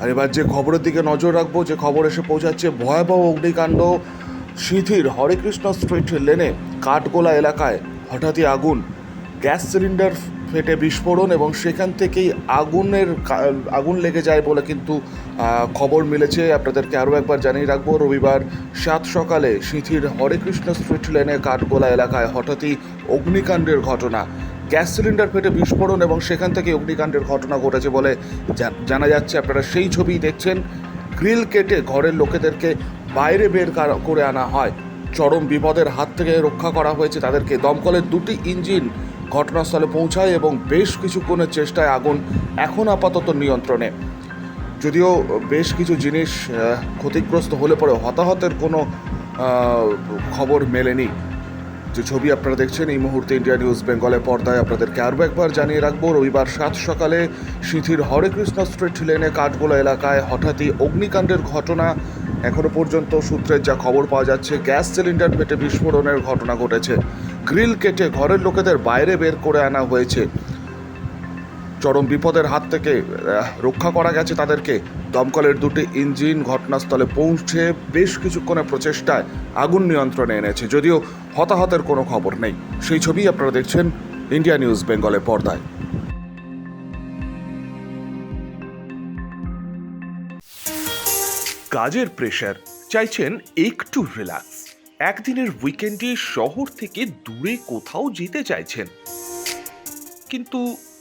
আর এবার যে খবরের দিকে নজর রাখব, যে খবর এসে পৌঁছাচ্ছে ভয়াবহ অগ্নিকাণ্ড সিঁথির হরেকৃষ্ণ স্ট্রিট লেনে কাঠগোলা এলাকায়। হঠাৎই আগুন, গ্যাস সিলিন্ডার ফেটে বিস্ফোরণ এবং সেখান থেকেই আগুনের আগুন লেগে যায় বলে কিন্তু খবর মিলেছে। আপনাদেরকে আরও একবার জানিয়ে রাখব, রবিবার সাত সকালে সিঁথির হরেকৃষ্ণ স্ট্রিট লেনে কাঠগোলা এলাকায় হঠাৎই অগ্নিকাণ্ডের ঘটনা। গ্যাস সিলিন্ডার ফেটে বিস্ফোরণ এবং সেখান থেকে অগ্নিকাণ্ডের ঘটনা ঘটেছে বলে জানা যাচ্ছে। আপনারা সেই ছবি দেখছেন। গ্রিল কেটে ঘরের লোকেদেরকে বাইরে বের করে আনা হয়। চরম বিপদের হাত থেকে রক্ষা করা হয়েছে তাদেরকে। দমকলের দুটি ইঞ্জিন ঘটনাস্থলে পৌঁছায় এবং বেশ কিছুক্ষণের চেষ্টায় আগুন এখন আপাতত নিয়ন্ত্রণে। যদিও বেশ কিছু জিনিস ক্ষতিগ্রস্ত হলে পরে হতাহতের কোনো খবর মেলেনি। যে ছবি আপনারা দেখছেন, এই মুহূর্তে ইন্ডিয়া নিউজ বেঙ্গলের পর্দায় আপনাদেরকে আরও একবার জানিয়ে রাখব, রবিবার সাত সকালে সিঁথির হরেকৃষ্ণ স্ট্রিট লেনে কাঠগোলা এলাকায় হঠাৎই অগ্নিকাণ্ডের ঘটনা। এখনও পর্যন্ত সূত্রের যা খবর পাওয়া যাচ্ছে, গ্যাস সিলিন্ডার পেটে বিস্ফোরণের ঘটনা ঘটেছে। গ্রিল কেটে ঘরের লোকেদের বাইরে বের করে আনা হয়েছে। চরম বিপদের হাত থেকে রক্ষা করা গেছে তাদেরকে। দমকলের দুটি ইঞ্জিন ঘটনাস্থলে পৌঁছে বেশ কিছুক্ষণের প্রচেষ্টায় আগুন নিয়ন্ত্রণে এনেছে, যদিও হতাহতের কোনো খবর নেই। সেই ছবি আপনারা দেখছেন ইন্ডিয়া নিউজ বেঙ্গলের পর্দায়। কাজের প্রেশার চাইছেন একটু রিল্যাক্স একদিনের উইকেন্ডে শহর থেকে দূরে কোথাও যেতে চাইছেন। কিন্তু